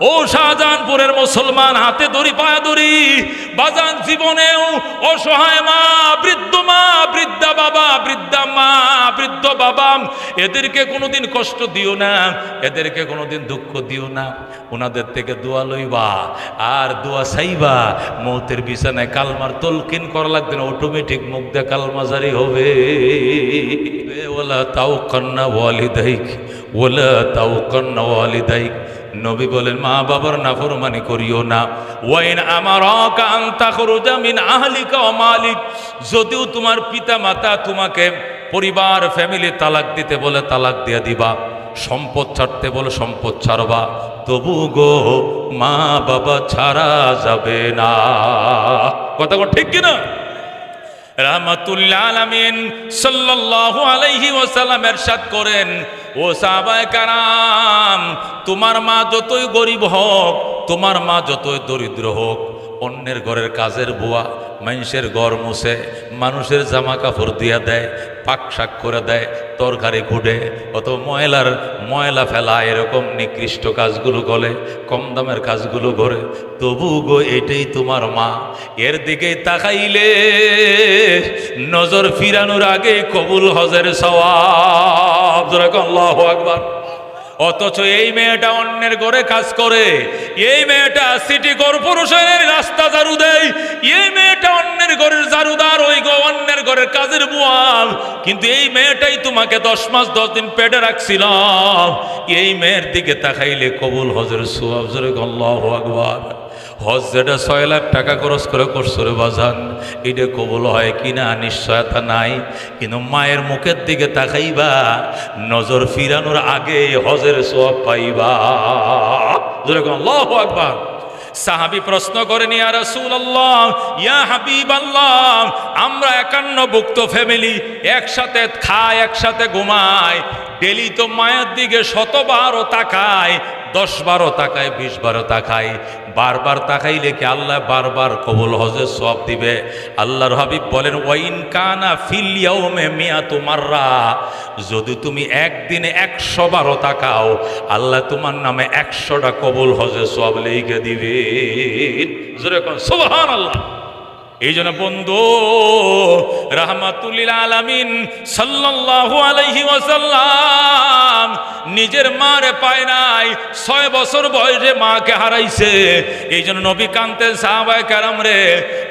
ও শাহজাহানপুরের মুসলমান, হাতে দড়ি, পায়া দড়ি, বাজান জীবনেও অসহায় মা, বৃদ্ধ মা, বৃদ্ধা বাবা, বৃদ্ধা মা, বৃদ্ধ বাবা, এদেরকে কোনোদিন কষ্ট দিও না, এদেরকে কোনোদিন দুঃখ দিও না। ওনাদের থেকে দোয়া লইবা, আর দোয়া চাইবা, মৌতের বিছানায় কালমার তলকিন করা লাগবে না অটোমেটিক মুখ দিয়ে কালমা জারি হবে। ওলা তাও কন্যা ওয়ালিদাইক ওলা তাও কন্যা ওয়ালিদাইক। নবী বলেন, মা বাবার নাফরমানি করিও না। ওয়াইন আমার মিন আহলিকা ও মালিক। যদিও তোমার পিতা মাতা তোমাকে পরিবার, ফ্যামিলি তালাক দিতে বলে তালাক দিয়ে দিবা, সম্পদ ছাড়তে বলে সম্পদ ছাড়বা, তবু গো মা বাবা ছাড়া যাবে না। কথা ঠিক কিনা? রাহমাতুল্লাহ আলামিন সাল্লাল্লাহু আলাইহি ওয়াসাল্লাম এরশাদ করেন ও সাহাবায়ে কারাম তোমার মা যতই গরিব হোক তোমার মা যতই দরিদ্র হোক অন্যের ঘরের কাজের বুয়া মানুষের ঘর মুছে, মানুষের জামা কাপড় দিয়া দেয়, পাক শাক করে দেয়, তরকারি খুঁড়ে অত ময়লার ময়লা ফেলা, এরকম নিকৃষ্ট কাজগুলো করে, কম দামের কাজগুলো করে। তবু গো এটাই তোমার মা। এর দিকে তাকাইলে নজর ফিরানোর আগে কবুল হজের সওয়াব। আকবার। অথচ এই মেয়েটা অন্যের ঘরে কাজ করে। এই মেয়েটা সিটি কর্পোরেশনের রাস্তা ঝাড়ু দেয়। এই মেয়েটা অন্যের ঘরের ঝাড়ুদার, ওই গো অন্যের ঘরের কাজের বুয়াল। কিন্তু এই মেয়েটাই তোমাকে দশ মাস, দশ দিন পেটে রাখছিলাম। এই মেয়ের দিকে তাকাইলে কবুল হজর সুয়াব জোরে আল্লাহ আকবার। হজ যেটা ছয় লাখ টাকা খরচ করে করছ রে বাজান, এটা কবল হয় কিনা? নিশ্চয়তা নাই। কিন্তু মায়ের মুখের দিকে তাকাইবা, নজর ফিরানোর আগে হজের সব পাইবা। আকবার। সাহাবি প্রশ্ন করেন, ইয়া রাসূলুল্লাহ, ইয়া হাবিবাল্লাহ, আমরা একান্ন ভুক্ত ফ্যামিলি, একসাথে খায়, একসাথে ঘুমায়, ডেলি তো মায়ের দিকে শতবারও তাকায় দশ বারো তাকায় বিশ বারো তাকায় বারবার তাকাইলে কি আল্লাহ বারবার কবুল হজে সব দিবে? আল্লাহর হাবিব বলেন, ওয়াইন কানা ফিল ইয়াউমে মিয়া তোমাররা যদি তুমি একদিনে একশো বারো তাকাও, আল্লাহ তোমার নামে একশোটা কবুল হজে সব লিখে দিবে। সুবহান আল্লাহ এই জন্য বন্ধু, রাহমাতুল্লিল আলামিন সাল্লাল্লাহু আলাইহি ওয়াসাল্লাম নিজের মারে পায় নাই, ছয় বছর বয়সে মাকে হারাইছে। এই জন্য নবী কান্তে সাহাবায় কারাম রে,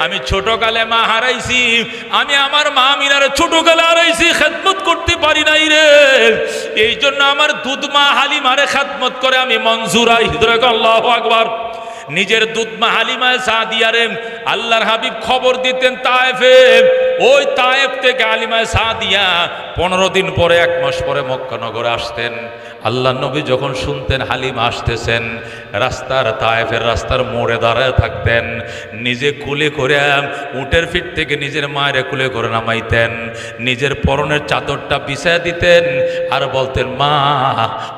আমি ছোটকালে মা হারাইছি, আমি আমার মা মিনারে ছোটকালে হারাইছি, খেদমত করতে পারি নাই রে। এই জন্য আমার দুধ মা হালিমারে খেদমত করে আমি মঞ্জুরাই হৃদয় আল্লাহ আকবার। নিজের দুধমা হালিমায় সাদিয়ারে আল্লাহর হাবিব খবর দিতেন তায়েফে। ওই তায়েফ থেকে আলিমায় সা দিয়া পনেরো দিন পরে, এক মাস পরে মক্কানগরে আসতেন। আল্লাহ নবী যখন শুনতেন হালিমা আসতেছেন, রাস্তার তায়েফের রাস্তার মোড়ে দাঁড়ায় থাকতেন, নিজে কুলে করে উটের ফিট থেকে নিজের মায়ের কুলে করে নামাইতেন, নিজের পরনের চাদরটা বিছায় দিতেন আর বলতেন, মা,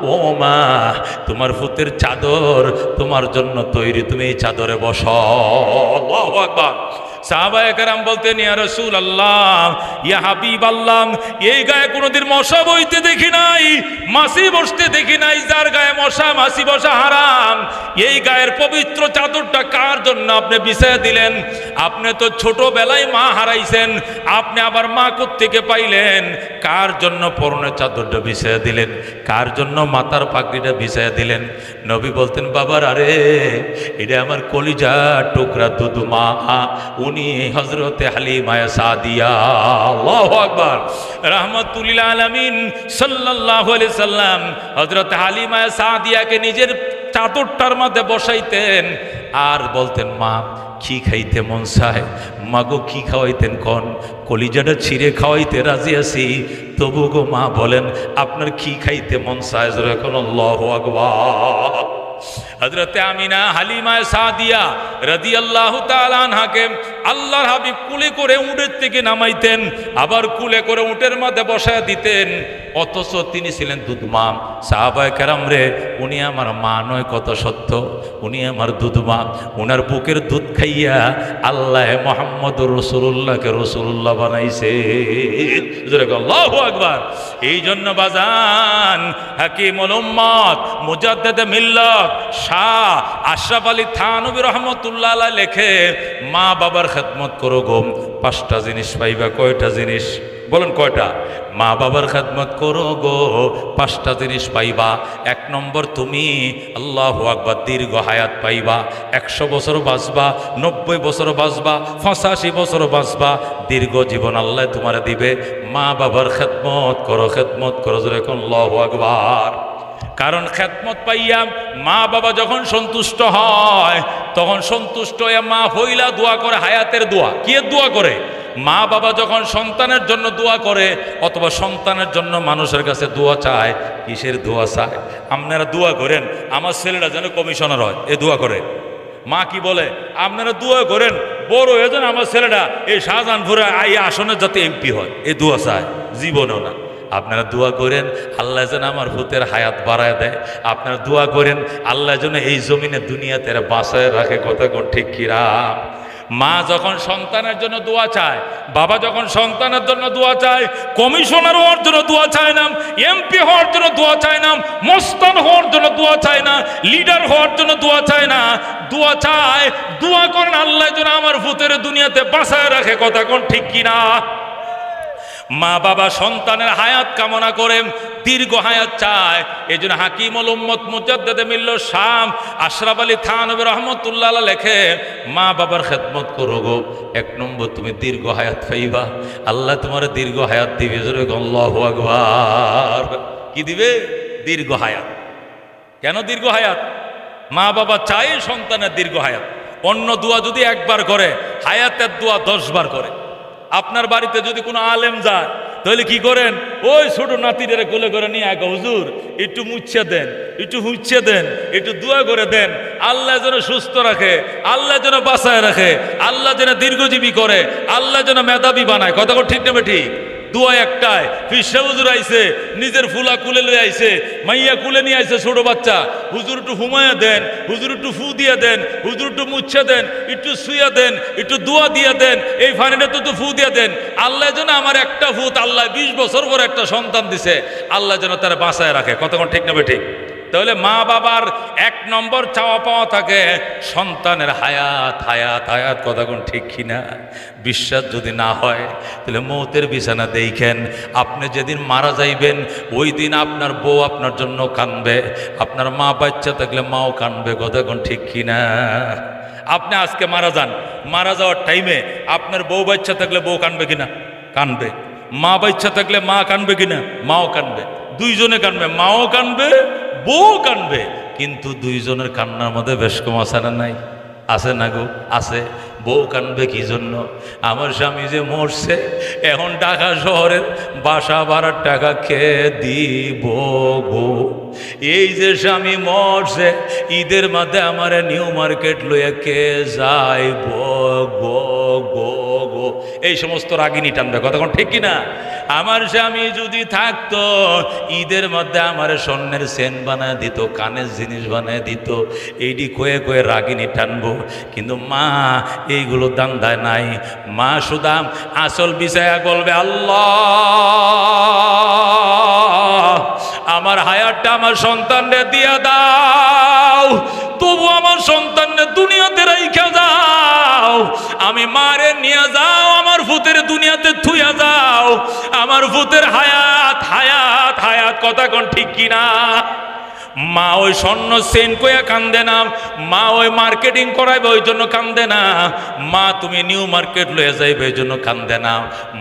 ও মা, তোমার ফুতের চাদর তোমার জন্য তৈরি, তুমি এই চাদরে বস। সাহাবায়ে কেরাম বলতেন, ইয়া রাসূল আল্লাহ ইয়া হাবিব আল্লাহ এই গায়ে কোনোদিন মশা বইতে দেখি নাই মাসি বসতে দেখি নাই, যার গায়ে মশা মাসি বসা হারাম। এই গায়ের পবিত্র চাদরটা কার জন্য আপনি বিছায় দিলেন? আপনি তো ছোটবেলায় মা হারাইছেন, আপনি আবার মা থেকে পাইলেন। কার জন্য পরনের চাদরটা বিছায় দিলেন? কার জন্য মাতার পাগড়িটা বিছায় দিলেন? নবী বলতেন, বাবার, আরে, এটা আমার কলিজা টুকরা দুধু মা উনি হজরতে হালিমায়া সাদিয়া, আল্লাহু আলামিন সাল্লাম হজরত হালিমায়া সাদিয়াকে নিজের চাদরটার মধ্যে বসাইতেন আর বলতেন, মা, কি খাইতে মন চায়? মাগো কি খাওয়াইতেন কন? কলিজাটা ছিঁড়ে খাওয়াইতে রাজি আছি। তবু গো মা বলেন, আপনার কি খাইতে মন চায়? এখন আল্লাহ আকবার। হজরতে আমিনা হালিমায় সাদিয়া রাদি আল্লাহ তালানহাকে আল্লাহর হাবিব কুলে করে উটের থেকে নামাইতেন, আবার কুলে করে উটের মাঝে বসায় দিতেন। অথচ তিনি ছিলেন দুধমা সাহাবায় কেরাম রে, উনি আমার মা নয়, কত সত্য। উনি আমার দুধমা উনার বুকের দুধ খাইয়া আল্লাহ মোহাম্মদ রসুল্লাহকে রসুল্লাহ বানাইছে। আকবার। এই জন্য বাজান হাকিম উম্মত, মুজাদ্দেদ মিল্লত শাহ আশরাফ আলী থানবী রহমতুল্লাহ লেখে, মা বাবার খেদমত করো গো, পাঁচটা জিনিস পাইবা, কয়টা জিনিস? বলেন কয়টা? মা বাবার খেদমত করো গো, পাঁচটা জিনিস পাইবা। এক নম্বর, তুমি আল্লাহ আকবার দীর্ঘ হায়াত পাইবা, একশো বছর বাঁচবা, নব্বই বছর বাঁচবা, পঁচাশি বছর বাঁচবা। দীর্ঘ জীবন আল্লাহ তোমার দিবে, মা বাবার খেদমত করো খেদমত করো যেরকম আল্লাহু আকবার। কারণ খেদমত পাইয়া মা বাবা যখন সন্তুষ্ট হয়, তখন সন্তুষ্ট হয়ে মা হইলা দোয়া করে হায়াতের দোয়া। কে দোয়া করে? মা বাবা যখন সন্তানের জন্য দোয়া করে, অথবা সন্তানের জন্য মানুষের কাছে দোয়া চায়, কিসের দোয়া চায়? আপনারা দোয়া করেন, আমার ছেলেরা যেন কমিশনার হয়, এ দোয়া করে। মা কি বলে? আপনারা দোয়া করেন, বড় এজন আমার ছেলেটা এই শাহজাহানপুরে আই আসনের যাতে এমপি হয়, এ দোয়া চায়, জীবনেও না। আপনারা দোয়া করেন, আল্লাহ যেন আমার ভূতের হায়াত বাড়ায় দেয়। আপনারা দোয়া করেন, আল্লাহ যেন এই জমিনে দুনিয়াতে বাঁচায় রাখে, কথা কোন ঠিক কিরা মা যখন সন্তানের জন্য দোয়া চায়, বাবা যখন সন্তানের জন্য দোয়া চায়, কমিশনার হওয়ার জন্য দোয়া চায় না, এমপি হওয়ার জন্য দোয়া চায় না, মস্তান হওয়ার জন্য দোয়া চায় না, লিডার হওয়ার জন্য দোয়া চায় না, দোয়া চায়, দোয়া করেন, আল্লাহ যেন আমার ভূতের দুনিয়াতে বাসায় রাখে, কথা কোন ঠিক কিনা মা বাবা সন্তানের হায়াত কামনা করেন দীর্ঘ হায়াত চায়। এই জন্য হাকিম উম্মত মুজাদ্দেদে মিল্ল শাম আশরাফ আলী থানবী রহমতুল্লাহ লেখে, মা বাবার খেদমত করো গো। এক নম্বর তুমি দীর্ঘ হায়াত পাইবা। আল্লাহ তোমার দীর্ঘ হায়াত দিবে। কি দিবে? দীর্ঘ হায়াত। কেন দীর্ঘ হায়াত? মা বাবা চায় সন্তানের দীর্ঘ হায়াত। অন্য দোয়া যদি একবার করে, হায়াতের দোয়া দশ বার করে। আপনার বাড়িতে যদি কোনো আলেম যায়, তাহলে কি করেন? ওই ছোট নাতিদের কোলে করে নিয়ে এক হুজুর, একটু মুচ্ছে দেন, একটু হুচ্ছে দেন, একটু দোয়া করে দেন। আল্লাহ যেন সুস্থ রাখে, আল্লাহ যেন বাঁচায় রাখে, আল্লাহ যেন দীর্ঘজীবী করে, আল্লাহ যেন মেধাবী বানায়। কথা ঠিক নেবে ঠিক? দোয়া একটায় ফিসে হুজুর আইছে, নিজের ফুলা কুলে লয়ে আইসে মাইয়া কুলে নিয়ে আইসে ছোট বাচ্চা। হুজুর একটু হুমায়া দেন, হুজুর একটু ফু দিয়া দেন, হুজুর একটু মুচ্ছা দেন, একটু শুয়া দেন, একটু দুয়া দিয়া দেন, এই ফানিটা তো তো ফু দিয়া দেন। আল্লাহ যেন আমার একটা ফুত আল্লাহ বিশ বছর পর একটা সন্তান দিছে, আল্লাহ যেন তারা বাঁচায় রাখে। কতক্ষণ ঠিক না ঠিক? তাহলে মা বাবার এক নম্বর চাওয়া পাওয়া থাকে, সন্তানের হায়াত হায়াত হায়াত কথাগুন ঠিক কিনা? বিশ্বাস যদি না হয়, তাহলে মৌতের বিছানা দেখেন, আপনি যেদিন মারা যাইবেন ওই দিন আপনার বউ আপনার জন্য কানবে আপনার মা বাচ্চা থাকলে মাও কানবে কোন ঠিক কিনা? আপনি আজকে মারা যান, মারা যাওয়ার টাইমে আপনার বউ বাচ্চা থাকলে বউ কানবে কিনা? কানবে মা বাচ্চা থাকলে মা কানবে কিনা? মাও কানবে। দুইজনে কানবে। মাও কানবে বউ কানবে। কিন্তু দুইজনের কান্নার মধ্যে বেশ কম না নাই? আছে না গো, আছে। বউ কানবে কি জন্য? আমার স্বামী যে মরছে, এখন ঢাকা শহরের বাসা ভাড়ার টাকা খেয়ে দিব গো? এই যে স্বামী মরছে, ঈদের মাঝে আমার নিউ মার্কেট লইয়া কে যাইব গো গো গো? এই সমস্ত রাগিনী টানবে। কতক্ষণ ঠিক কিনা? আমার স্বামী যদি থাকতো, ঈদের মধ্যে আমার স্বর্ণের সেন বানায় দিত, কানের জিনিস বানায় দিত এইটি কয়ে কয়ে রাগিনী টানবো। কিন্তু মা, এইগুলো দান্দায় নাই। মা সুদাম আসল বিষয়া বলবে, আল্লাহ, আমার হায়ারটা আমার সন্তানরে দিয়া দাও। তবু আমার সন্তানরে দুনিয়াতে রাইখা যাও আমি মারে নিয়ে যাও, আমার ভূতের দুনিয়াতে থুয়া যাও। আমার ভূতের হায়াত হায়াত হায়াত, কথা কোন ঠিক কিনা? মা ওই স্বর্ণ সেন কইয়া কান্দে না, মা ওই মার্কেটিং করাইবে ওই জন্য কান্দে না, মা তুমি নিউ মার্কেট লয়ে যাইবে ওই জন্য কান্দে না,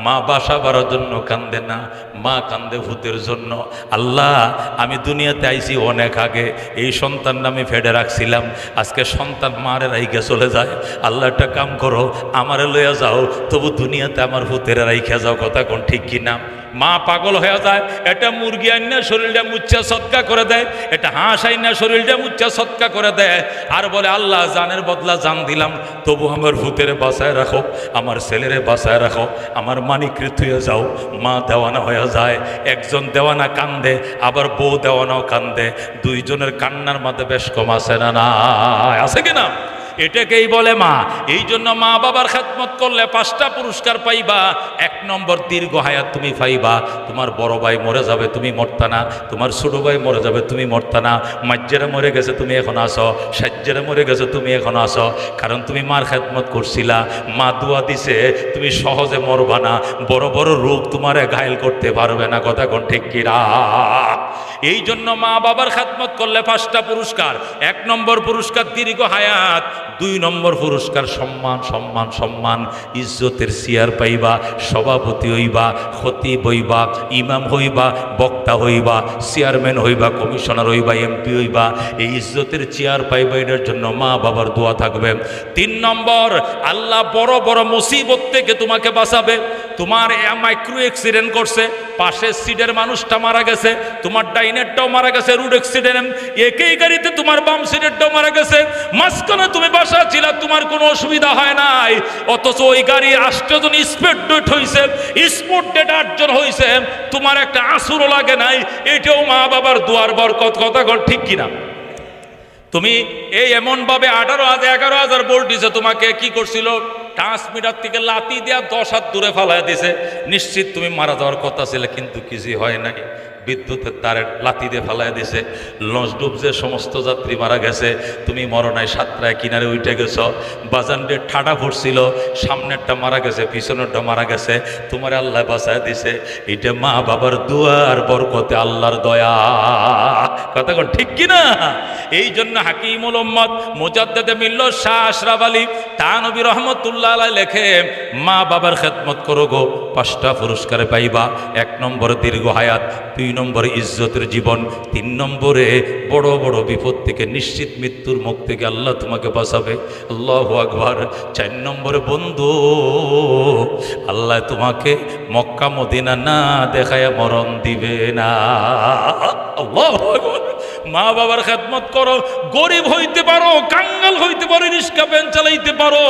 মা বাসা বাড়ার জন্য কান্দে না, মা কান্দে ভূতের জন্য। আল্লাহ, আমি দুনিয়াতে আইছি অনেক আগে, এই সন্তান আমি ফেডে রাখছিলাম, আজকে সন্তান মারে রাইকে চলে যায়। আল্লাহ, একটা কাম করো, আমারে লইয়া যাও, তবু দুনিয়াতে আমার ভূতের রাইখা যাও, কথা কোন ঠিক কিনা? মা পাগল হয়ে যায়, এটা মুরগি আইনা শরীরটা মুচ্ছা সৎকা করে দেয়, এটা হাঁস আইনা শরীরটা মুচ্ছা সৎকা করে দেয়। আর বলে, আল্লাহ জানের বদলা জান দিলাম, তবু আমার ভূতের বাসায় রাখো, আমার ছেলেরে বাসায় রাখো, আমার মানিকৃত হয়ে যাও, মা দেওয়ানা হয়ে যায়, একজন দেওয়ানা কান্দে, আবার বউ দেওয়ানাও কান্দে, দুইজনের কান্নার মধ্যে বেশ কম আছে না না আছে কিনা এটাকেই বলে মা। এই জন্য মা বাবার খেদমত করলে পাঁচটা পুরস্কার পাইবা, এক নম্বর দীর্ঘ হায়াত তুমি পাইবা। তোমার বড় ভাই মরে যাবে, তুমি মরতা না। তোমার ছোট ভাই মরে যাবে, তুমি মরতা না। মরে গেছে, তুমি এখন আসো। সাজ্জেরা মরে গেছে, তুমি এখন আসো। কারণ তুমি মার খেদমত করছিলা। মা দোয়া দিছে, তুমি সহজে মরবা না। বড় বড় রোগ তোমারে ঘায়ল করতে পারবে না। কথা কোন ঠিক কিরা? এই জন্য মা বাবার খেদমত করলে পাঁচটা পুরস্কার। এক নম্বর পুরস্কার দীর্ঘ হায়াত। দুই নম্বর পুরস্কার, সম্মান সম্মান সম্মান। ইজ্জতের চেয়ার পাইবা, সভাপতি হইবা, খতিব হইবা, ইমাম হইবা, বক্তা হইবা, চেয়ারম্যান হইবা, কমিশনার হইবা, এমপি হইবা। এই ইজ্জতের চেয়ার পাইবা, এটার জন্য মা বাবার দোয়া থাকবে। তিন নম্বর, আল্লাহ বড় বড় মুসিবত থেকে তোমাকে বাঁচাবে। তোমার মাইক্রো অ্যাক্সিডেন্ট করছে, পাশের সিটের মানুষটা মারা গেছে, তোমার ডাইনেরটাও মারা গেছে রুড অ্যাক্সিডেন্ট একই গাড়িতে তোমার বাম সিটেরটাও মারা গেছে, মাঝখানে তুমি বাসা ছিল, তোমার কোনো অসুবিধা হয় নাই। অথচ ওই গাড়ি আষ্টজন স্পিড ডেট হয়েছে স্পোর্ট ডেট আটজন হয়েছে তোমার একটা আসুরও লাগে নাই, এটাও মা বাবার দুয়ার বরকত, কথা ঠিক কিনা? তুমি এই এমনভাবে আঠারো হাজার, এগারো হাজার ভোল্ট দিছে, তোমাকে কি করছিল? ট্রান্সমিটার থেকে লাতি দেওয়া দশ হাত দূরে ফালাই দিছে। নিশ্চিত তুমি মারা যাওয়ার কথা ছিল, কিন্তু কিছুই হয় নাই। বিদ্যুতের তারে লাতি দিয়ে ফালাই দিছে। লঞ্চ ডুবছে সমস্ত যাত্রী মারা গেছে, তুমি মরণায় সাতটায় কিনারে উঠে গেছ। বাজানডে ঠাডা পড়ছিল সামনেরটা মারা গেছে, পিছনেরটা মারা গেছে। তোমার আল্লাহ বাঁচায় দিছে। এটা মা বাবার দুয়ার বরকতে আল্লাহর দয়া। কথা কন, ঠিক কিনা এই জন্য হাকিমুল উম্মদ মুজাদ্দেদে মিলল শাহ আশরাফ আলী। তানবী রহমতুল্লাহ লেখে, মা বাবার খেদমত করো গো, পাঁচটা পুরস্কারে পাইবা, এক নম্বরে দীর্ঘ হায়াত, দুই নম্বরে ইজ্জতের জীবন, তিন নম্বরে বড় বড় বিপদ থেকে, নিশ্চিত মৃত্যুর মুখ থেকে আল্লাহ তোমাকে বাঁচাবে। আল্লাহ আকবার। চার নম্বরে বন্ধু, আল্লাহ তোমাকে মক্কা মদিনা না দেখায় মরণ দিবে না। আল্লাহ আকবার। মা বাবার খেদমত করো, গরিব হইতে পারো, কাঙ্গাল হইতে পারো, রিস্কা পেন চালাইতে পারো।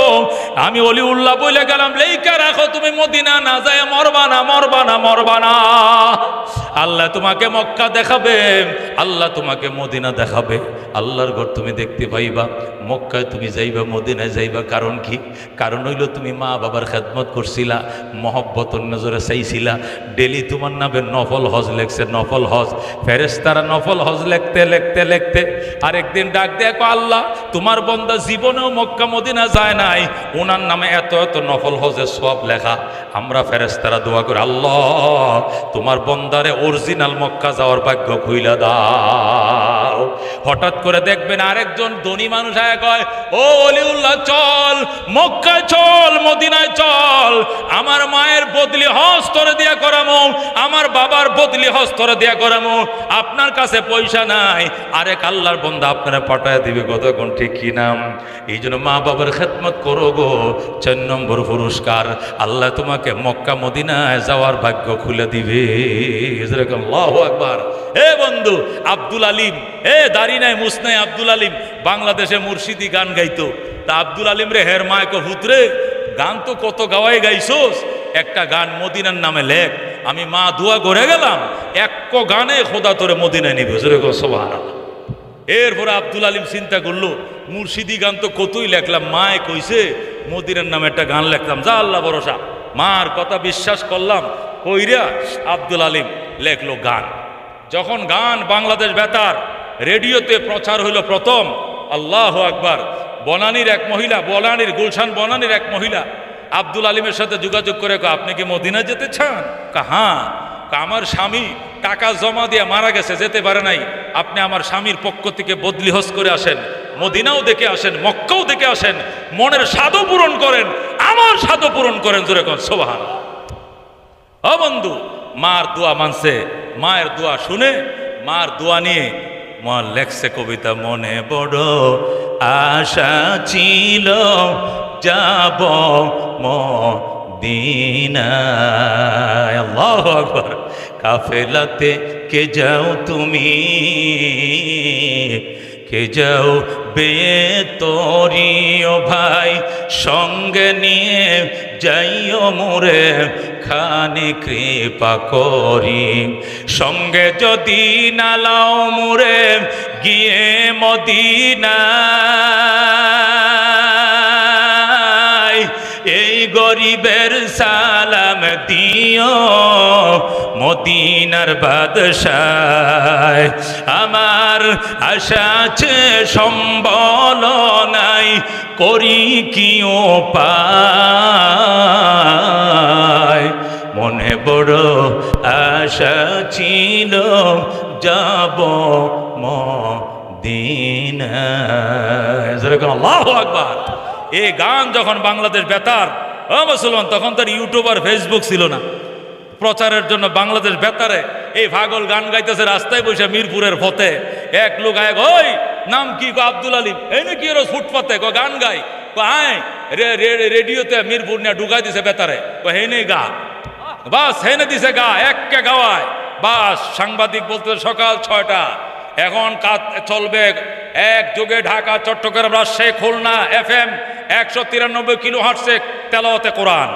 আমি অলি উল্লাহ বলে গেলাম, লেইকা রাখো তুমি মদিনা, না যায় মরবা না মরবা না মরবা না। আল্লাহ তোমাকে মক্কা দেখাবে, আল্লাহ তোমাকে মদিনা দেখাবে। আল্লাহর ঘর তুমি দেখতে পাইবা, মক্কায় তুমি যাইবা, মদিনায় যাইবা, কারণ কি? কারণ হইল তুমি মা বাবার খেদমত করছিলা, মহব্বতর নজরে চাইছিলা। ডেলি তোমার নামে নফল হজ লেখছে, নফল হজ। ফেরেস্তারা নফল হজ লেখতে লেখতে লেখতে আরেকদিন ডাক দেখো আল্লাহ, তোমার বন্দা জীবনেও মক্কা, মদিনা যায় নাই। ওনার নামে এত এত নফল হজের সব লেখা। আমরা ফেরেস্তারা দোয়া করি, আল্লাহ, তোমার বন্দারে অরিজিনাল মক্কা যাওয়ার ভাগ্য খুইলা দাও। হঠাৎ করে দেখবেন আরেকজন ধনী মানুষ আয় কয়, ও অলিউল্লাহ, চল, মক্কায় চল, মদিনায় চল। আমার মায়ের বদলি হস্তরে দিয়া করামো, আমার বাবার বদলি হস্তরে দিয়া করামো। আপনার কাছে পয়সা নাই, আরেক আল্লাহর বন্ধা আপনারা পাঠায় দিবে কতক্ষণ ঠিক কি নাম? এই জন্য মা বাবার খেদমত করো গো, চার নম্বর পুরস্কার। আল্লাহ তোমাকে মক্কা, মদিনায় যাওয়ার ভাগ্য খুলে দিবে। এ বন্ধু, আব্দুল আলিম এ দাড়ি নাই মুসনাই আব্দুল আলিম। বাংলাদেশে মুর্শিদি গান গাইতো। তা আব্দুল আলিম রে, হের মায়ক হুতরে গান তো কত গাওয়াই গাইছোস। একটা গান মদিনার নামে লেখ, আমি মা দুয়া করে গেলাম, এক গানে খোদা তোরে মদিনায় নিবে। এরপরে আব্দুল আলিম চিন্তা করল, মুর্শিদি গান তো কতই লেখলাম, মায় কইছে, মদিনার নামে একটা গান লেখলাম, যা আল্লাহ ভরসা। মার কথা বিশ্বাস করলাম, কইরা আব্দুল আলিম লেখলো গান। যখন গান বাংলাদেশ বেতার রেডিওতে প্রচার হইল প্রথম। আল্লাহ আকবার। বনানীর এক মহিলা, বনানীর, গুলশান বনানীর এক মহিলা আব্দুল আলিমের সাথে যোগাযোগ করে আপনি কি মদিনা যেতে চান? হ্যাঁ। আমার স্বামী টাকা জমা দিয়ে মারা গেছে, যেতে পারে নাই। আপনি আমার স্বামীর পক্ষ থেকে বদলি হস করে আসেন। মদিনাও দেখে আসেন, মক্কাও দেখে আসেন। মনের স্বাদও পূরণ করেন, আমার স্বাদও পূরণ করেন জোরে কন সোবাহান ও বন্ধু, মার দোয়া মানছে। মায়ের দোয়া শুনে মার দোয়া নিয়ে মা লেখছে কবিতা মনে বড় আশা ছিল, যাব ম আকবার। কাফেলাতে কে যাও তুমি? কে যাও বে তরি ও ভাই, সঙ্গে নিয়ে যাইও মোরে। খানি কৃপা করি। সঙ্গে যদি নালাও মুরে গিয়ে মদিনা এই গরিবের সালাম দিও। মদিনার বাদশায়। আমার আশা আছে, সম্বল নাই, করি কি পায়। মনে বড় আশা ছিল, যাব আল্লাহ আকবার। এই গান যখন বাংলাদেশ বেতার মুসলমান, তখন তার ইউটিউব আর ফেসবুক ছিল না। প্রচারের জন্য বাংলাদেশ বেতারে এই ভাগল গান গাইতেছে রাস্তায় বসে মিরপুরের ফতে এক লোক আয় ওই, নাম কি? গো আব্দুল আলিম। এই নাকি এর ফুটপাতে? গো গান গাই। রেডিওতে মিরপুর নিয়ে ঢুকাই দিছে বেতারে। হে নেই গা। বাস হেনে দিছে গা, এককে গাওয়ায়। বাস, সাংবাদিক বলতে সকাল ছয়টা। এখন কাজ চলবে এক যুগে ঢাকা, চট্টগ্রাম, রাজশাহী, খুলনা এফ এম একশো তিরানব্বই কিলো হাটছে তেলাওয়াতে কোরআন।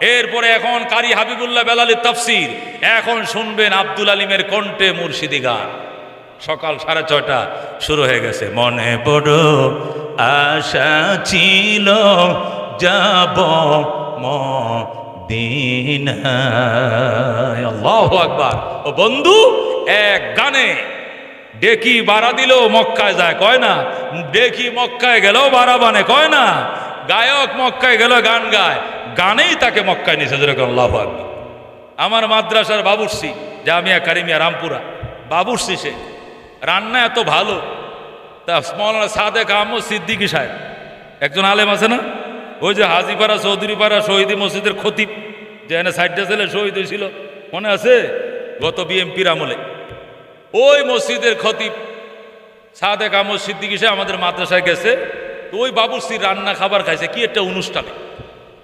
এরপরে এখন কারি হাবিবুল্লাহ বেলালি তফসির। এখন শুনবেন আব্দুল আলিমের কণ্ঠে মুর্শিদি গান। সকাল সাড়ে ছয়টা শুরু হয়ে গেছে। মনে বড় আশা ছিল, যাব আল্লাহ আকবার। ও বন্ধু, এক গানে ডেকি বাড়া দিলেও মক্কায় যায়, কয় না? ডেকি মক্কায় গেলেও বাড়া বানে, কয় না? গায়ক মক্কায় গেল গান গায়। গানেই তাকে মক্কায় নিছে যেরকম আকবার। আমার মাদ্রাসার বাবুর্সি জামিয়া কারিমিয়া রামপুরা বাবুর্সি সে। রান্না এত ভালো। তা মৌলানা সাদেক আহমদ সিদ্দিকি সাহেব, একজন আলেম আছে না? ওই যে হাজিপাড়া, চৌধুরীপাড়া, শহীদি মসজিদের খতিব, যে এনে সাইডটা ছেলে শহীদ হয়েছিল, মনে আছে? গত বিএমপির আমলে। ওই মসজিদের খতিব সাদেক আহমদ সিদ্দিকি সাহেব আমাদের মাদ্রাসায় গেছে ওই বাবুর্সির রান্না খাবার খাইছে, কি একটা অনুষ্ঠানে।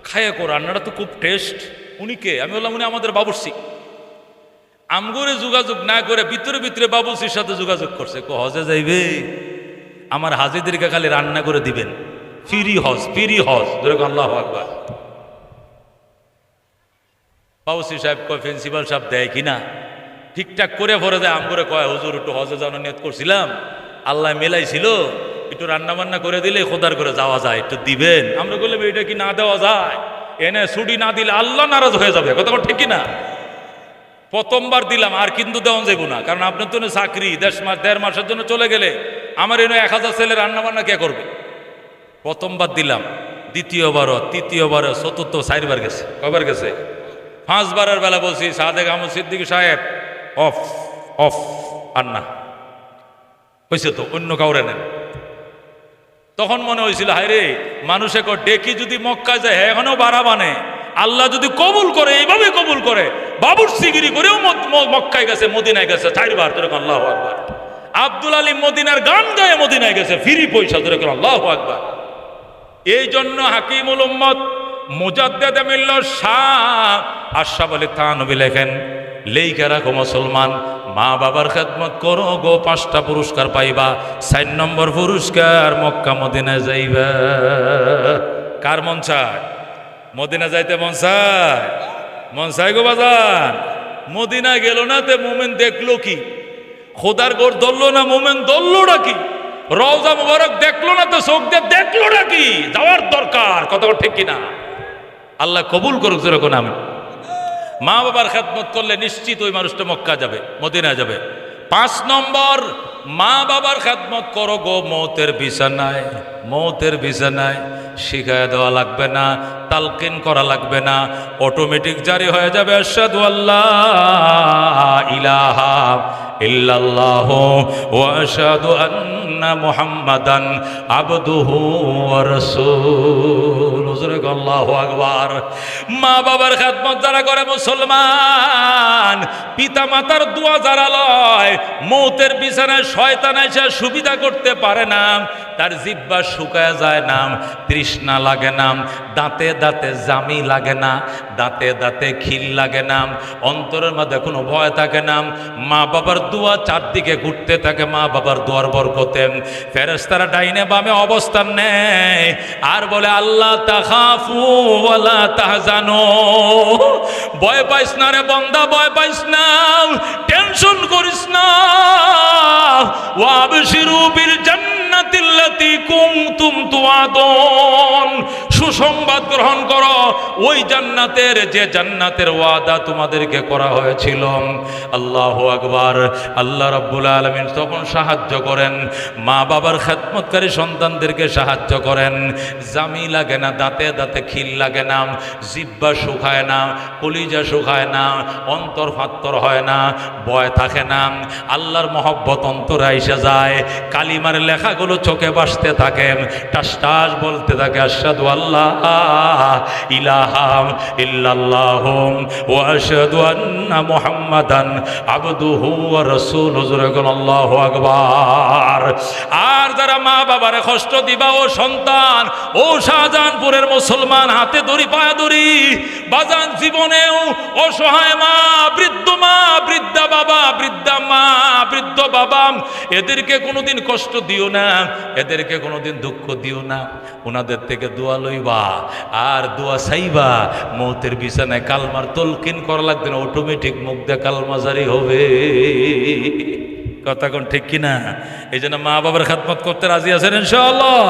খায় কো, রান্নাটা তো খুব টেস্ট উনি কে আমি বললাম, উনি আমাদের বাবুর্সি আমগরে যোগাযোগ না করে ভিতরে ভিতরে বাবুসির সাথে যোগাযোগ করছে। কো, হজে যাইবে? আমার হাজিদেরকে খালি রান্না করে দিবেন। ফিরি হজ ফিরি হজ। ধরে আল্লাহ আকবার। বাবুসি সাহেব কয়, প্রিন্সিপাল সাহেব দেয় কিনা ঠিকঠাক করে ভরে দেয়। আমগরে কয়, হুজুর, একটু হজে যাওয়ার নিয়ত করছিলাম। আল্লাহ মেলাইছিল। একটু রান্না বান্না করে দিলে খোদার করে যাওয়া যায়, একটু দিবেন। আমরা বললাম এটা কি না দেওয়া যায়? এনে ছুটি না দিলে আল্লাহ নারাজ হয়ে যাবে, কথা ঠিক না প্রথমবার দিলাম, আর কিন্তু দেওয়া যাব না, কারণ আপনার তো চাকরি, দেড় মাস, দেড় মাসের জন্য চলে গেলে আমার এনে এক হাজার ছেলে রান্না বান্না কে করবে? প্রথমবার দিলাম, দ্বিতীয়বারও, তৃতীয়বারও, চতুর্থ, চারবার গেছে কবার গেছে? পাঁচবারের বেলা বলছি, সাদেক আহমদ সিদ্দিক সাহেব, অফ অফ, আর না। হয়েছে তো, অন্য কাউরে নেন। তখন মনে হয়েছিল, হায় রে, মানুষে কো ডেকি যদি মক্কা যায় এখনও বাড়া বানে। আল্লাহ যদি কবুল করে, এইভাবে কবুল করে, বাবুর সিগিরি করেও মক্কায় গেছে, মদিনায় গেছে, চারবার তোর আল্লাহ আকবার। আব্দুল আলী মদিনার গান গায়ে মদিনায় গেছে, ফিরি পয়সা তোর আল্লাহ আকবার। এই জন্য হাকিমুল উম্মত মুজাদ্দেদ শাহ আশরাফ আলী থানবী লেখেন লেইকা রাখো মুসলমান মা বাবার খেদমত করো, গো পাঁচটা পুরস্কার পাইবা। চার নম্বর পুরস্কার মক্কা মদিনা যাইবা। কার মন চায়? মদিনা যাইতে মন চায়? মন চায় গো বাজান। মদিনা গেল না তে মোমেন দেখল কি? খোদার গোর ধরলো না, মোমেন ধরলোটা কি? রওজা মুবারক দেখল না তো চোখ দিয়ে দেখল না কি? যাওয়ার দরকার কত ঠিক কিনা? আল্লাহ কবুল করুক যেরকম আমি। মা বাবার খেদমত করলে নিশ্চিত ওই মানুষটা মক্কা যাবে মদিনা যাবে। পাঁচ নম্বর, মা বাবার খেদমত করো গো মৌতের বিছানায় মৌতের বিছানায়। শিখায় দেওয়া লাগবে না, তালকিন করা লাগবে না অটোমেটিক জারি হয়ে যাবে, আশহাদু আল্লাহ ইল্লাল্লাহ আন্না মুহাম্মাদান মা বাবার যারা করে মুসলমান পিতা মাতার দোয়া যারা লয়, মৌতের বিছানায় সুবিধা করতে পারে না, তার জিব্বা শুকায় যায় তৃষ্ণা লাগে দাঁতে দাঁতে জামি লাগে না, দাঁতে দাঁতে খিল লাগে না, অন্তরের মধ্যে কোনো ভয় থাকে না, মা বাবার দোয়া চারদিকে ঘুরতে থাকে, মা বাবার দোয়ার বরকতে। ফেরেস্তারা ডাইনে বামে অবস্থান নেয়, আর বলে, আল্লাহ তাহাফু ওয়ালা তাহজানু। ভয় পাইস না রে বন্দা, ভয় পাইস না। টেনশন করিস না। ওয়াবশিরু বিল জান্নাতিল্লাতি কুনতুম তুআদুন। সুসংবাদ গ্রহণ করো। ওই জান্নাতের, যে জান্নাতের ওয়াদা তোমাদেরকে করা হয়েছিল। আল্লাহ আকবার। আল্লাহ রাব্বুল আলামিন তখন সাহায্য করেন। মা বাবার খেদমতকারী সন্তানদেরকে সাহায্য করেন। জামি লাগে না, দাঁতে দাঁতে খিল লাগে না জিব্বা শুকায় না, কলিজা শুকায় না, অন্তর ফাত্তর হয় না বয় থাকে না। আল্লাহর মহব্বত অন্তরে আইসা যায়। কালিমার লেখাগুলো চোখে বাসতে থাকে টাস টাস বলতে থাকে, আশহাদু আল্লাহ ইলাহাম ইল্লাল্লাহ ওয়া আশহাদু আন্না মুহাম্মাদান আবদুহু ওয়া রাসূলুহু। আল্লাহু আকবার। আর যারা মা বাবারে কষ্ট দিবা, ও সন্তান, ও শাহজাহানপুরের মুসলমান, হাতে দড়ি, পায়ে দড়ি, বাজান জীবনেও অসহায় মা, বৃদ্ধ মা, বৃদ্ধা বাবা, বৃদ্ধা মা, বৃদ্ধ বাবা, এদেরকে কোনোদিন কষ্ট দিও না, এদেরকে কোনোদিন দুঃখ দিও না। ওনাদের থেকে দোয়া লইবা। আর দোয়া সাইবা মৌতের বিছানায় কালমার তলকিন করা লাগবে না অটোমেটিক মুখ দিয়ে কালমাজারি হবে। কথা কোন ঠিক কিনা? এই জন্য মা বাবার খাতমত করতে রাজি আছেন ইনশাআল্লাহ?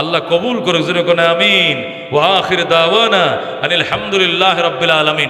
আল্লাহ কবুল করে জুড়ে কোন আমিন। ওয়াখির দাওয়ানা আনিল হামদুলিল্লাহ রাব্বিল আলামিন।